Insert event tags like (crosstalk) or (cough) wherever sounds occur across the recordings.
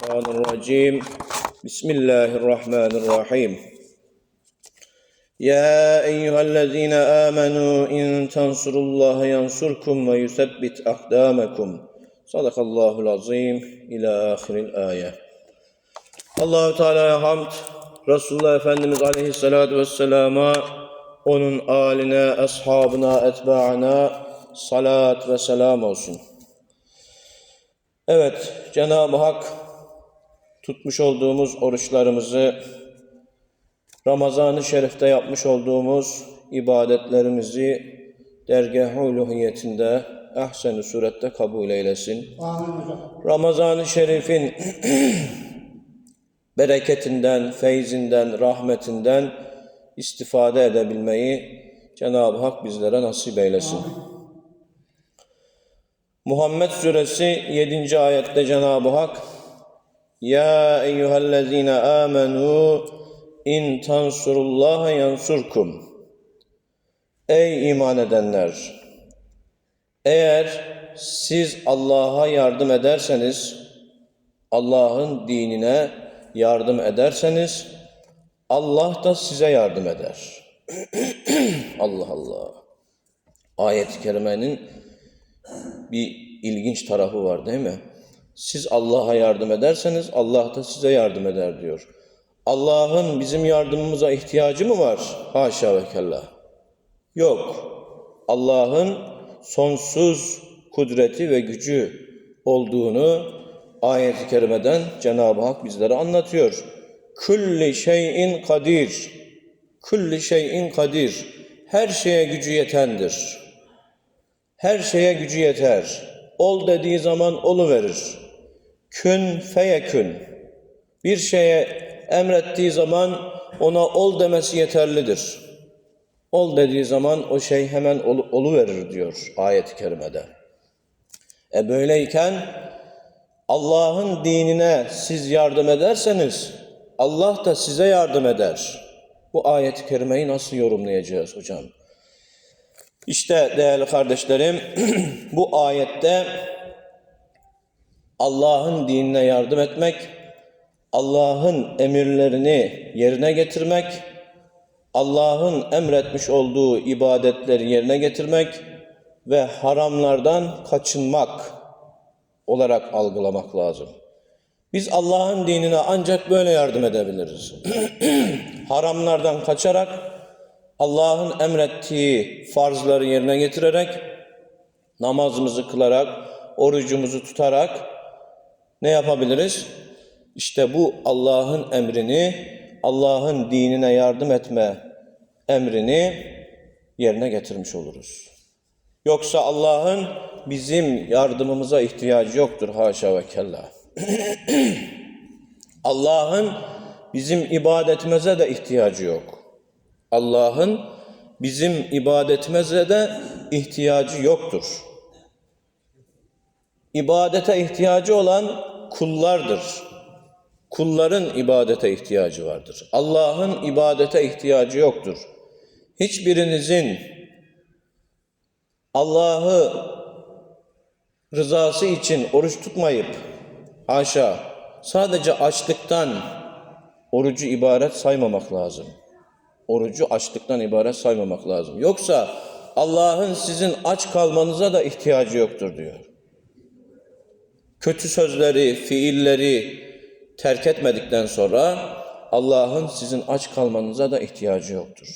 الشيطان الرجيم بسم الله الرحمن الرحيم يا أيها الذين آمنوا إن تنصروا الله ينصركم ويثبت أقدامكم صدق الله العظيم إلى آخر الآية Allahu Teala'ya hamd, Resulullah Efendimiz Aleyhisselatü Vesselam'a, onun aline, ashabına, etbaına salat ve selam olsun. Evet, Cenab-ı Hak tutmuş olduğumuz oruçlarımızı, Ramazan-ı Şerif'te yapmış olduğumuz ibadetlerimizi dergâh-ı uluhiyetinde ahsen-i surette kabul eylesin. Amin. Ramazan-ı Şerif'in (clears throat) bereketinden, feyzinden, rahmetinden istifade edebilmeyi Cenab-ı Hak bizlere nasip eylesin. Muhammed Suresi 7. ayette Cenab-ı Hak Ya eyyühellezine amenu in tansurullaha yansurkum Ey iman edenler! Eğer siz Allah'a yardım ederseniz, Allah'ın dinine yardım ederseniz, Allah da size yardım eder. (clears throat) Allah Allah. Ayet-i kerimenin bir ilginç tarafı var değil mi? Siz Allah'a yardım ederseniz Allah da size yardım eder diyor. Allah'ın bizim yardımımıza ihtiyacı mı var? Haşa ve kella. Yok. Allah'ın sonsuz kudreti ve gücü olduğunu ayet-i kerimeden Cenab-ı Hak bizlere anlatıyor. Kulli şeyin kadir. Kulli şeyin kadir. Her şeye gücü yetendir. Her şeye gücü yeter. Ol dediği zaman olu verir. Kün feyekün. Bir şeye emrettiği zaman ona ol demesi yeterlidir. Ol dediği zaman o şey hemen ol, olu verir diyor ayet-i kerimede. E böyleyken Allah'ın dinine siz yardım ederseniz Allah da size yardım eder. Bu ayet-i kerimeyi nasıl yorumlayacağız hocam? İşte değerli kardeşlerim (clears throat) bu ayette Allah'ın dinine yardım etmek, Allah'ın emirlerini yerine getirmek, Allah'ın emretmiş olduğu ibadetleri yerine getirmek ve haramlardan kaçınmak olarak algılamak lazım. Biz Allah'ın dinine ancak böyle yardım edebiliriz. (clears throat) Haramlardan kaçarak, Allah'ın emrettiği farzları yerine getirerek, namazımızı kılarak, orucumuzu tutarak ne yapabiliriz? İşte bu Allah'ın emrini, Allah'ın dinine yardım etme emrini yerine getirmiş oluruz. Yoksa Allah'ın bizim yardımımıza ihtiyacı yoktur haşa ve kella. (clears throat) Allah'ın bizim ibadetimize de ihtiyacı yok. Allah'ın bizim ibadetimize de ihtiyacı yoktur. İbadete ihtiyacı olan kullardır. Kulların ibadete ihtiyacı vardır. Allah'ın ibadete ihtiyacı yoktur. Hiçbirinizin Allah'ı rızası için oruç tutmayıp haşa sadece açlıktan orucu ibaret saymamak lazım. Orucu açlıktan ibaret saymamak lazım. Yoksa Allah'ın sizin aç kalmanıza da ihtiyacı yoktur diyor. Kötü sözleri, fiilleri terk etmedikten sonra Allah'ın sizin aç kalmanıza da ihtiyacı yoktur.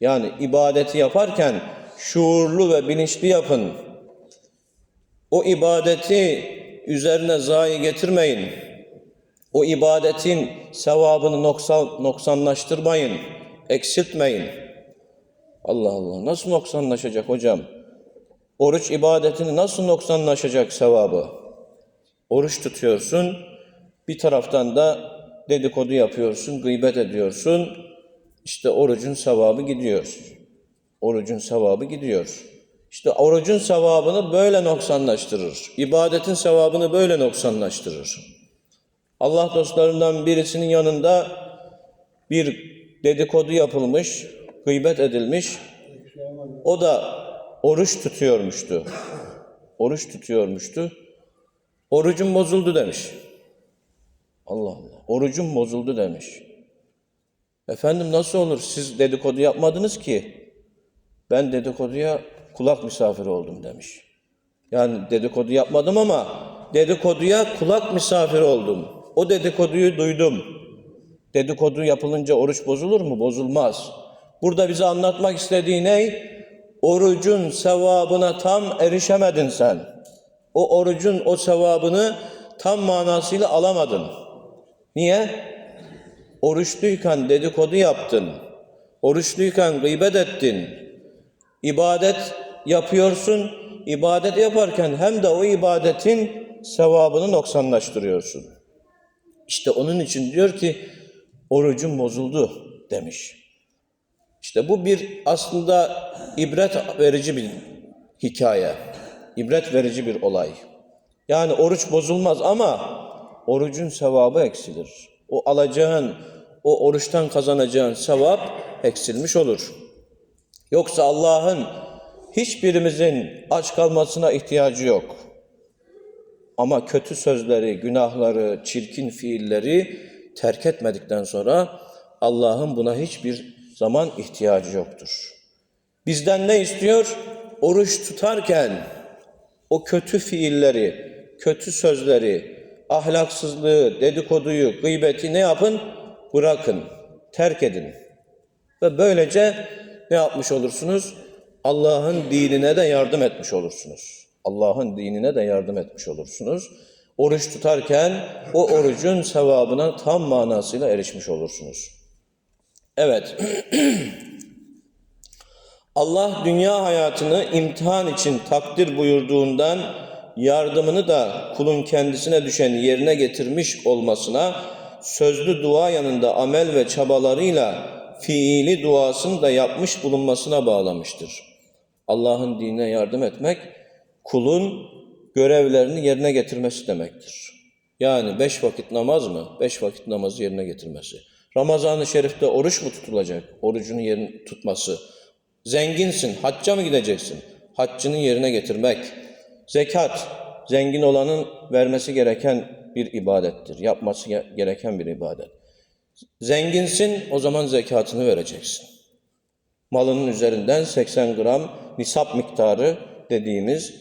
Yani ibadeti yaparken şuurlu ve bilinçli yapın. O ibadeti üzerine zayi getirmeyin. O ibadetin sevabını noksan, noksanlaştırmayın, eksiltmeyin. Allah Allah nasıl noksanlaşacak hocam? Oruç ibadetini nasıl noksanlaşacak sevabı? Oruç tutuyorsun, bir taraftan da dedikodu yapıyorsun, gıybet ediyorsun. İşte orucun sevabı gidiyor. Orucun sevabı gidiyor. İşte orucun sevabını böyle noksanlaştırır. İbadetin sevabını böyle noksanlaştırır. Allah dostlarından birisinin yanında bir dedikodu yapılmış, gıybet edilmiş. O da oruç tutuyormuştu. Oruç tutuyormuştu. Orucum bozuldu demiş. Allah Allah. Orucum bozuldu demiş. Efendim nasıl olur? Siz dedikodu yapmadınız ki. Ben dedikoduya kulak misafiri oldum demiş. Yani dedikodu yapmadım ama dedikoduya kulak misafiri oldum. O dedikoduyu duydum. Dedikodu yapılınca oruç bozulur mu? Bozulmaz. Burada bize anlatmak istediği ne? Orucun sevabına tam erişemedin sen. O orucun o sevabını tam manasıyla alamadın. Niye? Oruçluyken dedikodu yaptın. Oruçluyken gıybet ettin. İbadet yapıyorsun. İbadet yaparken hem de o ibadetin sevabını noksanlaştırıyorsun. İşte onun için diyor ki orucum bozuldu demiş. İşte bu bir aslında ibret verici bir hikaye. İbret verici bir olay. Yani oruç bozulmaz ama orucun sevabı eksilir. O alacağın, o oruçtan kazanacağın sevap eksilmiş olur. Yoksa Allah'ın hiçbirimizin aç kalmasına ihtiyacı yok. Ama kötü sözleri, günahları, çirkin fiilleri terk etmedikten sonra Allah'ın buna hiçbir zaman ihtiyacı yoktur. Bizden ne istiyor? Oruç tutarken o kötü fiilleri, kötü sözleri, ahlaksızlığı, dedikoduyu, gıybeti ne yapın? Bırakın, terk edin. Ve böylece ne yapmış olursunuz? Allah'ın dinine de yardım etmiş olursunuz. Allah'ın dinine de yardım etmiş olursunuz. Oruç tutarken o orucun sevabına tam manasıyla erişmiş olursunuz. Evet. (clears throat) Allah dünya hayatını imtihan için takdir buyurduğundan yardımını da kulun kendisine düşen yerine getirmiş olmasına sözlü dua yanında amel ve çabalarıyla fiili duasını da yapmış bulunmasına bağlamıştır. Allah'ın dinine yardım etmek kulun görevlerini yerine getirmesi demektir. Yani beş vakit namaz mı? Beş vakit namazı yerine getirmesi. Ramazan-ı Şerif'te oruç mu tutulacak? Orucunu yerini tutması. Zenginsin, hacca mı gideceksin? Haccını yerine getirmek. Zekat, zengin olanın vermesi gereken bir ibadettir. Yapması ge- gereken bir ibadet. Zenginsin, o zaman zekatını vereceksin. Malının üzerinden 80 gram nisap miktarı dediğimiz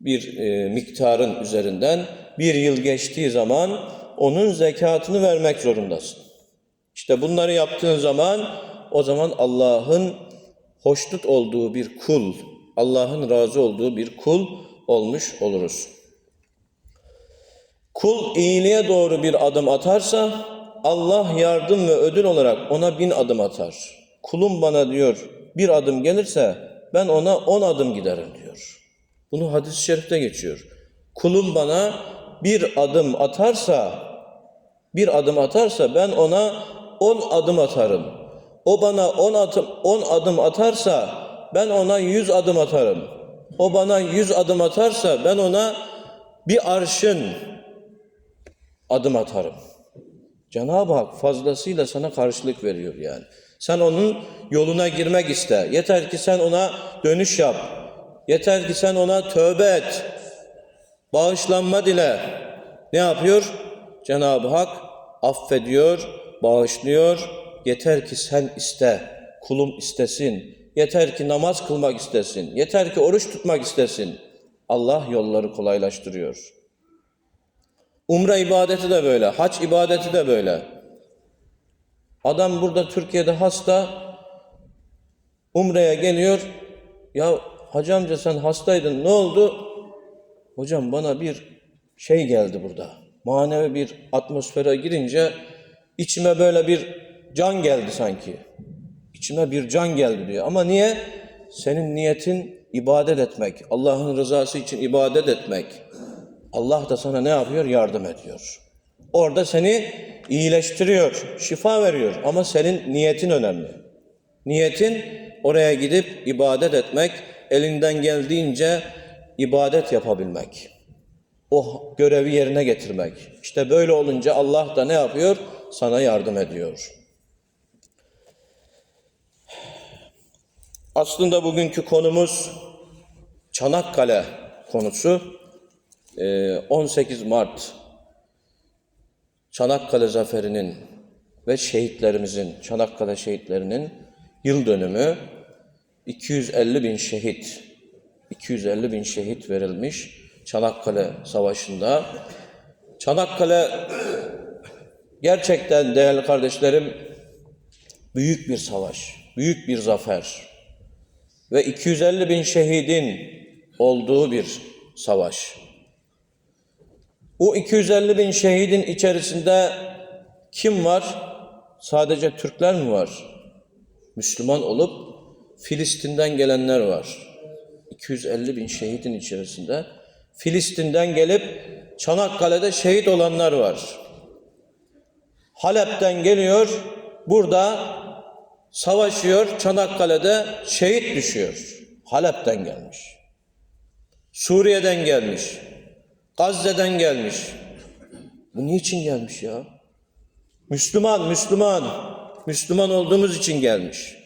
bir e, miktarın üzerinden bir yıl geçtiği zaman onun zekatını vermek zorundasın. İşte bunları yaptığın zaman o zaman Allah'ın hoşnut olduğu bir kul, Allah'ın razı olduğu bir kul olmuş oluruz. Kul iyiliğe doğru bir adım atarsa Allah yardım ve ödül olarak ona bin adım atar. Kulum bana diyor bir adım gelirse ben ona on adım giderim diyor. Bunu hadis-i şerifte geçiyor. Kulum bana bir adım atarsa bir adım atarsa ben ona on adım atarım. O bana on adım, on adım atarsa ben ona yüz adım atarım. O bana yüz adım atarsa ben ona bir arşın adım atarım. Cenab-ı Hak fazlasıyla sana karşılık veriyor yani. Sen onun yoluna girmek iste. Yeter ki sen ona dönüş yap. Yeter ki sen ona tövbe et. Bağışlanma dile. Ne yapıyor? Cenab-ı Hak affediyor, bağışlıyor. Yeter ki sen iste. Kulum istesin. Yeter ki namaz kılmak istesin. Yeter ki oruç tutmak istesin. Allah yolları kolaylaştırıyor. Umre ibadeti de böyle, hac ibadeti de böyle. Adam burada Türkiye'de hasta, Umre'ye geliyor. Ya hacı amca sen hastaydın, ne oldu? Hocam bana bir şey geldi burada. Manevi bir atmosfere girince içime böyle bir can geldi sanki. İçime bir can geldi diyor. Ama niye? Senin niyetin ibadet etmek, Allah'ın rızası için ibadet etmek. Allah da sana ne yapıyor? Yardım ediyor. Orada seni iyileştiriyor, şifa veriyor ama senin niyetin önemli. Niyetin oraya gidip ibadet etmek, elinden geldiğince ibadet yapabilmek. O görevi yerine getirmek. İşte böyle olunca Allah da ne yapıyor? Sana yardım ediyor. Aslında bugünkü konumuz Çanakkale konusu. Ee, 18 Mart Çanakkale Zaferi'nin ve şehitlerimizin, Çanakkale şehitlerinin yıl dönümü 250 bin şehit, 250 bin şehit verilmiş Çanakkale Savaşı'nda. Çanakkale gerçekten değerli kardeşlerim büyük bir savaş, büyük bir zafer ve 250 bin şehidin olduğu bir savaş. Bu 250 bin şehidin içerisinde kim var? Sadece Türkler mi var? Müslüman olup Filistin'den gelenler var. 250 bin şehidin içerisinde Filistin'den gelip Çanakkale'de şehit olanlar var. Halep'ten geliyor, burada savaşıyor, Çanakkale'de şehit düşüyor. Halep'ten gelmiş. Suriye'den gelmiş. Gazze'den gelmiş. Bu niçin gelmiş ya? Müslüman, Müslüman. Müslüman olduğumuz için gelmiş.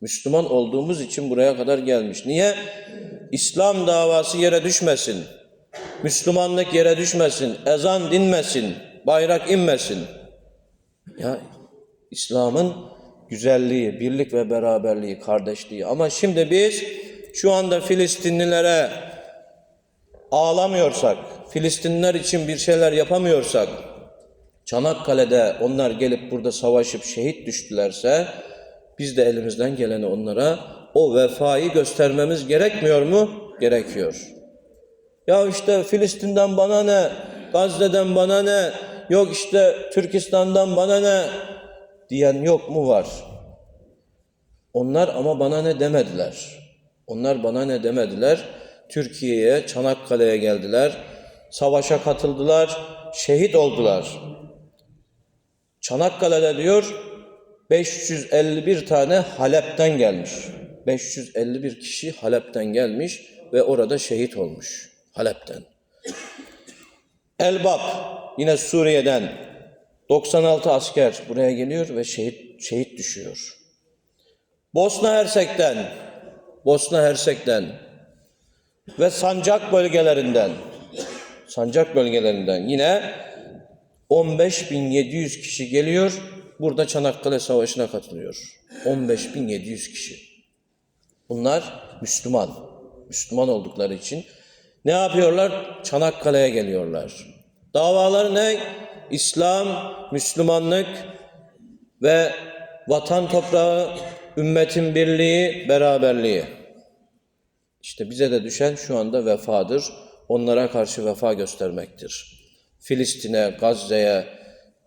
Müslüman olduğumuz için buraya kadar gelmiş. Niye? İslam davası yere düşmesin. Müslümanlık yere düşmesin. Ezan dinmesin. Bayrak inmesin. Ya İslam'ın güzelliği, birlik ve beraberliği, kardeşliği. Ama şimdi biz şu anda Filistinlilere ağlamıyorsak, Filistinliler için bir şeyler yapamıyorsak, Çanakkale'de onlar gelip burada savaşıp şehit düştülerse, biz de elimizden geleni onlara o vefayı göstermemiz gerekmiyor mu? Gerekiyor. Ya işte Filistin'den bana ne, Gazze'den bana ne, yok işte Türkistan'dan bana ne diyen yok mu var? Onlar ama bana ne demediler. Onlar bana ne demediler. Türkiye'ye, Çanakkale'ye geldiler. Savaşa katıldılar, şehit oldular. Çanakkale'de diyor 551 tane Halep'ten gelmiş. 551 kişi Halep'ten gelmiş ve orada şehit olmuş. Halep'ten. Elbap yine Suriye'den 96 asker buraya geliyor ve şehit şehit düşüyor. Bosna Hersek'ten Bosna Hersek'ten ve sancak bölgelerinden sancak bölgelerinden yine 15.700 kişi geliyor. Burada Çanakkale Savaşı'na katılıyor. 15.700 kişi. Bunlar Müslüman. Müslüman oldukları için ne yapıyorlar? Çanakkale'ye geliyorlar. Davaları ne? İslam, Müslümanlık ve vatan toprağı, ümmetin birliği, beraberliği. İşte bize de düşen şu anda vefadır. Onlara karşı vefa göstermektir. Filistin'e, Gazze'ye,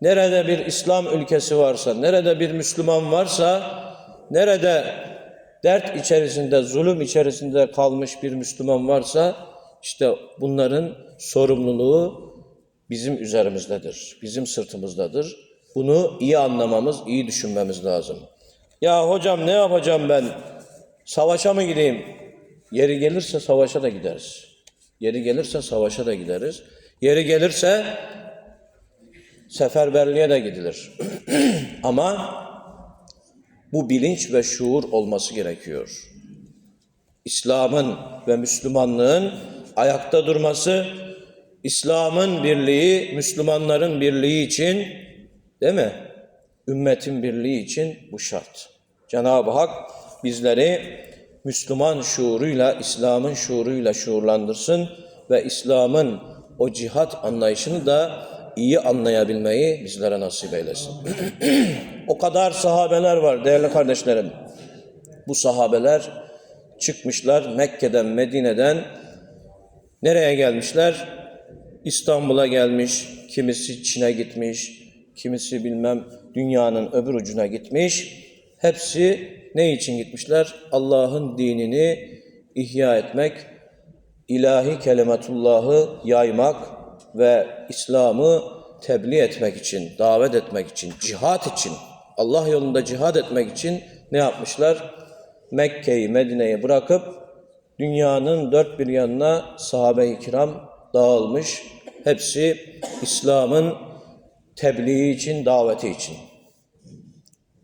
nerede bir İslam ülkesi varsa, nerede bir Müslüman varsa, nerede dert içerisinde, zulüm içerisinde kalmış bir Müslüman varsa, işte bunların sorumluluğu bizim üzerimizdedir, bizim sırtımızdadır. Bunu iyi anlamamız, iyi düşünmemiz lazım. Ya hocam ne yapacağım ben? Savaşa mı gideyim? Yeri gelirse savaşa da gideriz. Yeri gelirse savaşa da gideriz. Yeri gelirse seferberliğe de gidilir. (clears throat) Ama bu bilinç ve şuur olması gerekiyor. İslam'ın ve Müslümanlığın ayakta durması, İslam'ın birliği, Müslümanların birliği için değil mi? Ümmetin birliği için bu şart. Cenab-ı Hak bizleri Müslüman şuuruyla, İslam'ın şuuruyla şuurlandırsın ve İslam'ın o cihat anlayışını da iyi anlayabilmeyi bizlere nasip eylesin. (clears throat) o kadar sahabeler var değerli kardeşlerim. Bu sahabeler çıkmışlar Mekke'den, Medine'den nereye gelmişler? İstanbul'a gelmiş, kimisi Çin'e gitmiş, kimisi bilmem dünyanın öbür ucuna gitmiş. Hepsi ne için gitmişler? Allah'ın dinini ihya etmek, ilahi kelimetullahı yaymak ve İslam'ı tebliğ etmek için, davet etmek için, cihat için, Allah yolunda cihat etmek için ne yapmışlar? Mekke'yi, Medine'yi bırakıp dünyanın dört bir yanına sahabe-i kiram dağılmış. Hepsi İslam'ın tebliği için, daveti için.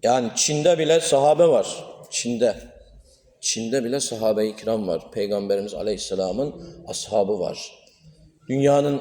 Yani Çin'de bile sahabe var. Çin'de. Çin'de bile sahabe-i kiram var. Peygamberimiz Aleyhisselam'ın ashabı var. Dünyanın